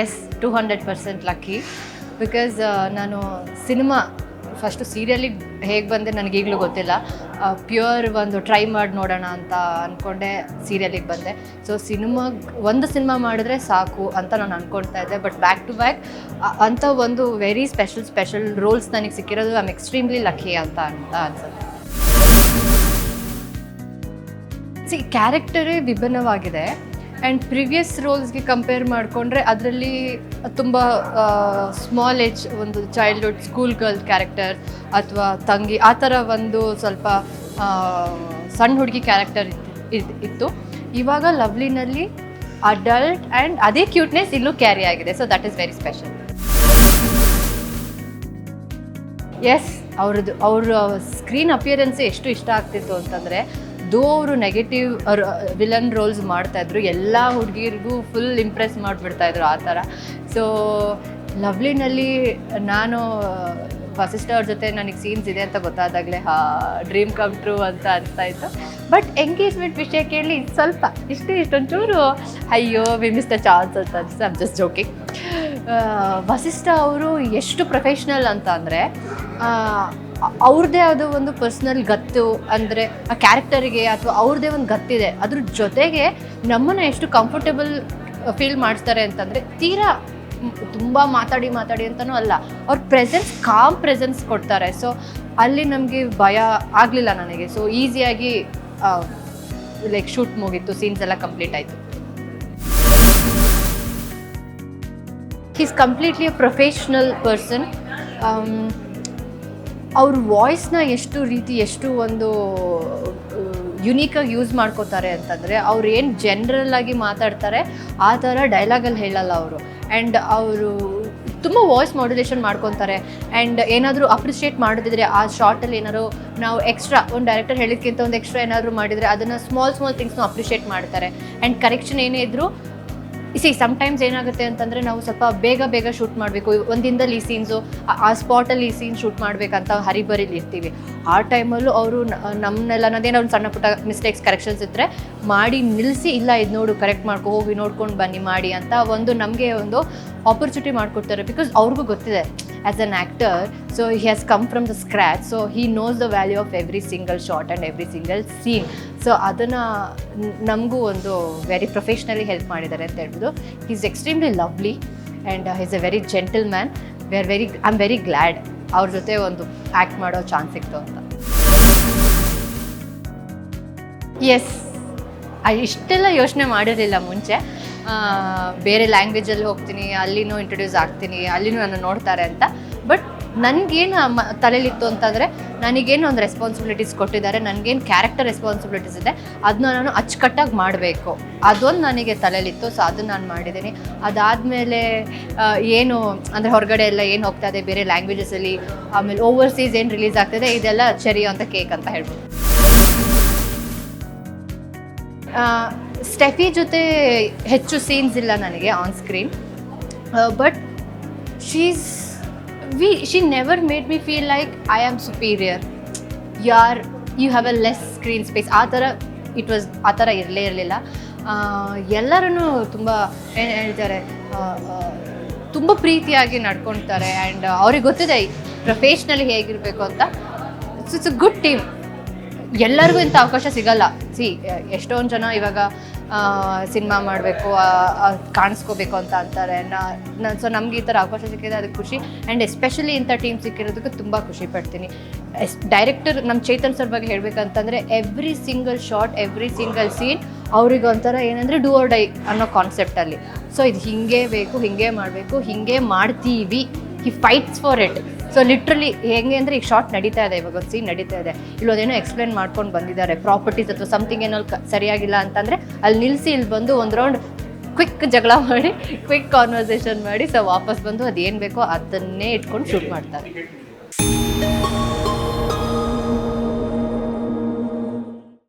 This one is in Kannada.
Yes two hundred percent lucky because ನಾನು ಸಿನಿಮಾ ಫಸ್ಟು ಸೀರಿಯಲಿಗೆ ಹೇಗೆ ಬಂದೆ ನನಗೀಗಲೂ ಗೊತ್ತಿಲ್ಲ. ಪ್ಯೂರ್ ಒಂದು ಟ್ರೈ ಮಾಡಿ ನೋಡೋಣ ಅಂತ ಅಂದ್ಕೊಂಡೆ ಸೀರಿಯಲಿಗೆ ಬಂದೆ. ಸೊ ಸಿನಿಮಾ ಒಂದು ಸಿನಿಮಾ ಮಾಡಿದ್ರೆ ಸಾಕು ಅಂತ ನಾನು ಅಂದ್ಕೊಳ್ತಾ ಇದ್ದೆ. ಬಟ್ ಬ್ಯಾಕ್ ಟು ಬ್ಯಾಕ್ ಅಂಥ ಒಂದು ವೆರಿ ಸ್ಪೆಷಲ್ ಸ್ಪೆಷಲ್ ರೋಲ್ಸ್ ನನಗೆ ಸಿಕ್ಕಿರೋದು ಐ ಆಮ್ ಎಕ್ಸ್ಟ್ರೀಮ್ಲಿ ಲಕ್ಕಿ ಅಂತ ಅಂತ ಅನ್ಸುತ್ತೆ. ಸಿ ಕ್ಯಾರೆಕ್ಟರೇ ವಿಭಿನ್ನವಾಗಿದೆ. ಆ್ಯಂಡ್ ಪ್ರಿವಿಯಸ್ ರೋಲ್ಸ್ಗೆ ಕಂಪೇರ್ ಮಾಡಿಕೊಂಡ್ರೆ ಅದರಲ್ಲಿ ತುಂಬ ಸ್ಮಾಲ್ ಏಜ್ ಒಂದು ಚೈಲ್ಡ್ಹುಡ್ ಸ್ಕೂಲ್ ಗರ್ಲ್ ಕ್ಯಾರೆಕ್ಟರ್ ಅಥವಾ ತಂಗಿ, ಆ ಥರ ಒಂದು ಸ್ವಲ್ಪ ಸಣ್ಣ ಹುಡುಗಿ ಕ್ಯಾರೆಕ್ಟರ್ ಇತ್ತು ಇತ್ತು. ಇವಾಗ ಲವ್ಲಿನಲ್ಲಿ ಅಡಲ್ಟ್ ಆ್ಯಂಡ್ ಅದೇ ಕ್ಯೂಟ್ನೆಸ್ ಇಲ್ಲೂ ಕ್ಯಾರಿ ಆಗಿದೆ. So that is very special yes ಅವ್ರದ್ದು, ಅವ್ರ ಸ್ಕ್ರೀನ್ ಅಪಿಯರೆನ್ಸ್ ಎಷ್ಟು ಇಷ್ಟ ಆಗ್ತಿತ್ತು ಅಂತಂದರೆ ದೋ ಅವರು ನೆಗೆಟಿವ್ ವಿಲನ್ ರೋಲ್ಸ್ ಮಾಡ್ತಾಯಿದ್ರು ಎಲ್ಲ ಹುಡುಗಿರಿಗೂ ಫುಲ್ ಇಂಪ್ರೆಸ್ ಮಾಡಿಬಿಡ್ತಾ ಇದ್ರು ಆ ಥರ. ಸೊ ಲವ್ಲಿನಲ್ಲಿ ನಾನು ವಸಿಷ್ಠ ಅವ್ರ ಜೊತೆ ನನಗೆ ಸೀನ್ಸ್ ಇದೆ ಅಂತ ಗೊತ್ತಾದಾಗಲೇ, ಹಾ ಡ್ರೀಮ್ ಕಮ್ ಟ್ರೂ ಅಂತ ಅನಿಸ್ತಾ ಇತ್ತು. ಬಟ್ ಎಂಗೇಜ್ಮೆಂಟ್ ವಿಷಯ ಕೇಳಿ ಸ್ವಲ್ಪ, ಇಷ್ಟೇ ಇಷ್ಟೊಂಚೂರು, ಅಯ್ಯೋ ವಿ ಮಿಸ್ ದ ಚಾನ್ಸ್ ಅಂತ ಅನಿಸ್ತು. ಐಮ್ ಜಸ್ಟ್ ಜೋಕಿಂಗ್ ವಸಿಷ್ಠ ಅವರು ಎಷ್ಟು ಪ್ರೊಫೆಷ್ನಲ್ ಅಂತ ಅಂದರೆ ಅವ್ರದ್ದೇ ಆದ ಒಂದು ಪರ್ಸ್ನಲ್ ಗತ್ತು ಅಂದರೆ ಆ ಕ್ಯಾರೆಕ್ಟರಿಗೆ ಅಥವಾ ಅವ್ರದ್ದೇ ಒಂದು ಗತ್ತಿದೆ, ಅದ್ರ ಜೊತೆಗೆ ನಮ್ಮನ್ನು ಎಷ್ಟು ಕಂಫರ್ಟೇಬಲ್ ಫೀಲ್ ಮಾಡಿಸ್ತಾರೆ ಅಂತಂದರೆ ತೀರಾ ತುಂಬ ಮಾತಾಡಿ ಮಾತಾಡಿ ಅಂತಲೂ ಅಲ್ಲ, ಅವ್ರ ಪ್ರೆಸೆನ್ಸ್ ಕಾಮ್ ಪ್ರೆಸೆನ್ಸ್ ಕೊಡ್ತಾರೆ. ಸೊ ಅಲ್ಲಿ ನಮಗೆ ಭಯ ಆಗಲಿಲ್ಲ ನನಗೆ. ಸೊ ಈಸಿಯಾಗಿ ಲೈಕ್ ಶೂಟ್ ಮುಗೀತು ಸೀನ್ಸ್ ಎಲ್ಲ ಕಂಪ್ಲೀಟ್ ಆಯಿತು. Is completely a professional person ಅವ್ರ ವಾಯ್ಸ್ನ ಎಷ್ಟು ರೀತಿ ಎಷ್ಟು ಒಂದು ಯುನೀಕಾಗಿ ಯೂಸ್ ಮಾಡ್ಕೋತಾರೆ ಅಂತಂದರೆ ಅವ್ರು ಏನು ಆಗಿ ಮಾತಾಡ್ತಾರೆ, ಆ ಥರ ಡೈಲಾಗಲ್ಲಿ ಹೇಳಲ್ಲ ಅವರು. ಆ್ಯಂಡ್ ಅವರು ತುಂಬ ವಾಯ್ಸ್ ಮಾಡ್ಯುಲೇಷನ್ ಮಾಡ್ಕೊತಾರೆ. ಆ್ಯಂಡ್ ಏನಾದರೂ ಅಪ್ರಿಷಿಯೇಟ್ ಮಾಡೋದಿದ್ರೆ ಆ ಶಾರ್ಟಲ್ಲಿ ಏನಾದ್ರು ನಾವು ಎಕ್ಸ್ಟ್ರಾ ಒಂದು ಡೈರೆಕ್ಟರ್ ಹೇಳಿದ್ಕಿಂತ ಒಂದು ಎಕ್ಸ್ಟ್ರಾ ಏನಾದರೂ ಮಾಡಿದರೆ ಅದನ್ನು ಸ್ಮಾಲ್ ಸ್ಮಾಲ್ ಥಿಂಗ್ಸ್ನು ಅಪ್ರಿಷಿಯೇಟ್ ಮಾಡ್ತಾರೆ. ಆ್ಯಂಡ್ ಕರೆಕ್ಷನ್ ಏನೇ ಇದ್ದರೂ ಸಿ ಸಮ್ಟೈಮ್ಸ್ ಏನಾಗುತ್ತೆ ಅಂತಂದರೆ ನಾವು ಸ್ವಲ್ಪ ಬೇಗ ಬೇಗ ಶೂಟ್ ಮಾಡಬೇಕು. ಒಂದು ಈ ಸೀನ್ಸು ಆ ಸ್ಪಾಟಲ್ಲಿ ಈ ಸೀನ್ ಶೂಟ್ ಮಾಡಬೇಕಂತ ಹರಿಬರಿಲಿ ಇರ್ತೀವಿ. ಆ ಟೈಮಲ್ಲೂ ಅವರು ನಮ್ಮನ್ನೆಲ್ಲ ಅನ್ನೋದೇನೋ ಒಂದು ಸಣ್ಣ ಪುಟ್ಟ ಮಿಸ್ಟೇಕ್ಸ್ ಕರೆಕ್ಷನ್ಸ್ ಇದ್ದರೆ ಮಾಡಿ ನಿಲ್ಲಿಸಿ ಇಲ್ಲ ಇದು ನೋಡು ಕರೆಕ್ಟ್ ಮಾಡ್ಕೊ, ಹೋಗಿ ನೋಡ್ಕೊಂಡು ಬನ್ನಿ, ಮಾಡಿ ಅಂತ ಒಂದು ನಮಗೆ ಒಂದು ಆಪರ್ಚುನಿಟಿ ಮಾಡಿಕೊಡ್ತಾರೆ. ಬಿಕಾಸ್ ಅವ್ರಿಗೂ ಗೊತ್ತಿದೆ as an actor so he has come from the scratch so he knows the value of every single shot and every single scene so ಅದನ್ನು ನಮಗೂ ಒಂದು ವೆರಿ ಪ್ರೊಫೆಷ್ನಲಿ ಹೆಲ್ಪ್ ಮಾಡಿದ್ದಾರೆ ಅಂತ ಹೇಳ್ಬೋದು. He is extremely lovely and is a very gentleman we are very I am very glad ಅವ್ರ ಜೊತೆ ಒಂದು ಆ್ಯಕ್ಟ್ ಮಾಡೋ ಚಾನ್ಸ್ ಸಿಕ್ತು ಅಂತ. ಎಸ್ ಇಷ್ಟೆಲ್ಲ ಯೋಚನೆ ಮಾಡಿರಲಿಲ್ಲ ಮುಂಚೆ. ಬೇರೆ ಲ್ಯಾಂಗ್ವೇಜಲ್ಲಿ ಹೋಗ್ತೀನಿ, ಅಲ್ಲಿನೂ ಇಂಟ್ರೊಡ್ಯೂಸ್ ಆಗ್ತೀನಿ, ಅಲ್ಲಿನೂ ನಾನು ನೋಡ್ತಾರೆ ಅಂತ. ಬಟ್ ನನಗೇನು ತಲೆಯಲ್ಲಿತ್ತು ಅಂತಂದರೆ ನನಗೇನು ಒಂದು ರೆಸ್ಪಾನ್ಸಿಬಿಲಿಟೀಸ್ ಕೊಟ್ಟಿದ್ದಾರೆ, ನನಗೇನು ಕ್ಯಾರೆಕ್ಟರ್ ರೆಸ್ಪಾನ್ಸಿಬಿಲಿಟೀಸ್ ಇದೆ ಅದನ್ನ ನಾನು ಅಚ್ಚುಕಟ್ಟಾಗಿ ಮಾಡಬೇಕು. ಅದೊಂದು ನನಗೆ ತಲೆಯಲ್ಲಿತ್ತು ಸೊ ಅದನ್ನು ನಾನು ಮಾಡಿದ್ದೀನಿ. ಅದಾದಮೇಲೆ ಏನು, ಅಂದರೆ ಹೊರಗಡೆ ಎಲ್ಲ ಏನು ಹೋಗ್ತಾ ಇದೆ, ಬೇರೆ ಲ್ಯಾಂಗ್ವೇಜಸಲ್ಲಿ ಆಮೇಲೆ ಓವರ್ಸೀಸ್ ಏನು ರಿಲೀಸ್ ಆಗ್ತಿದೆ, ಇದೆಲ್ಲ ಚರಿಯೋ ಅಂತ ಕೇಕ್ ಅಂತ ಹೇಳ್ಬೋದು. ಸ್ಟೆಫಿ ಜೊತೆ ಹೆಚ್ಚು ಸೀನ್ಸ್ ಇಲ್ಲ ನನಗೆ on screen but she's we she never made me feel like I am superior you are you have a less screen space ಆ ಥರ ಇಟ್ ವಾಸ್ ಆ ಥರ ಇರಲೇ ಇರಲಿಲ್ಲ. ಎಲ್ಲರೂ ತುಂಬ ಏನು ಹೇಳ್ತಾರೆ ತುಂಬ ಪ್ರೀತಿಯಾಗಿ ನಡ್ಕೊಳ್ತಾರೆ ಆ್ಯಂಡ್ ಅವ್ರಿಗೆ ಗೊತ್ತಿದೆ ಪ್ರೊಫೆಷ್ನಲಿ ಹೇಗಿರಬೇಕು ಅಂತ. ಇಟ್ಸ್ ಅ ಗುಡ್ ಟೀಮ್ ಎಲ್ಲರಿಗೂ ಇಂಥ ಅವಕಾಶ ಸಿಗಲ್ಲ. ಸಿ ಎಷ್ಟೊಂದು ಜನ ಇವಾಗ ಸಿನಿಮಾ ಮಾಡಬೇಕು ಕಾಣಿಸ್ಕೋಬೇಕು ಅಂತ ಅಂತಾರೆ. ನಾ ಸೊ ನಮ್ಗೆ ಈ ಥರ ಅವಕಾಶ ಸಿಕ್ಕಿದೆ ಅದಕ್ಕೆ ಖುಷಿ. ಆ್ಯಂಡ್ ಎಸ್ಪೆಷಲಿ ಇಂಥ ಟೀಮ್ ಸಿಕ್ಕಿರೋದಕ್ಕೆ ತುಂಬ ಖುಷಿ ಪಡ್ತೀನಿ. ಎಸ್, ಡೈರೆಕ್ಟರ್ ನಮ್ಮ ಚೇತನ್ ಸರ್ ಬಗ್ಗೆ ಹೇಳ್ಬೇಕಂತಂದರೆ every single shot every single scene ಅವ್ರಿಗೆ ಒಂಥರ ಏನಂದರೆ ಡೂ ಆರ್ ಡೈ ಅನ್ನೋ ಕಾನ್ಸೆಪ್ಟಲ್ಲಿ ಸೊ ಇದು ಹಿಂಗೆ ಬೇಕು, ಹಿಂಗೆ ಮಾಡಬೇಕು, ಹಿಂಗೆ ಮಾಡ್ತೀವಿ. He fights for it so literally ಹೆಂಗೆ ಅಂದರೆ ಈಗ ಶಾರ್ಟ್ ನಡೀತಾ ಇದೆ, ಇವಾಗ ಸೀನ್ ನಡೀತಾ ಇದೆ. ಇಲ್ಲೋದೇನೋ ಎಕ್ಸ್ಪ್ಲೇನ್ ಮಾಡ್ಕೊಂಡು ಬಂದಿದ್ದಾರೆ ಪ್ರಾಪರ್ಟೀಸ್ ಅಥವಾ ಸಮಥಿಂಗ್ ಏನೋ ಸರಿಯಾಗಿಲ್ಲ ಅಂತಂದರೆ ಅಲ್ಲಿ ನಿಲ್ಲಿಸಿ ಇಲ್ಲಿ ಬಂದು ಒಂದು ರೌಂಡ್ ಕ್ವಿಕ್ ಜಗಳ ಮಾಡಿ ಕ್ವಿಕ್ ಕಾನ್ವರ್ಸೇಷನ್ ಮಾಡಿ ಸೊ ವಾಪಸ್ ಬಂದು ಅದೇನು ಬೇಕೋ ಅದನ್ನೇ ಇಟ್ಕೊಂಡು ಶೂಟ್ ಮಾಡ್ತಾರೆ.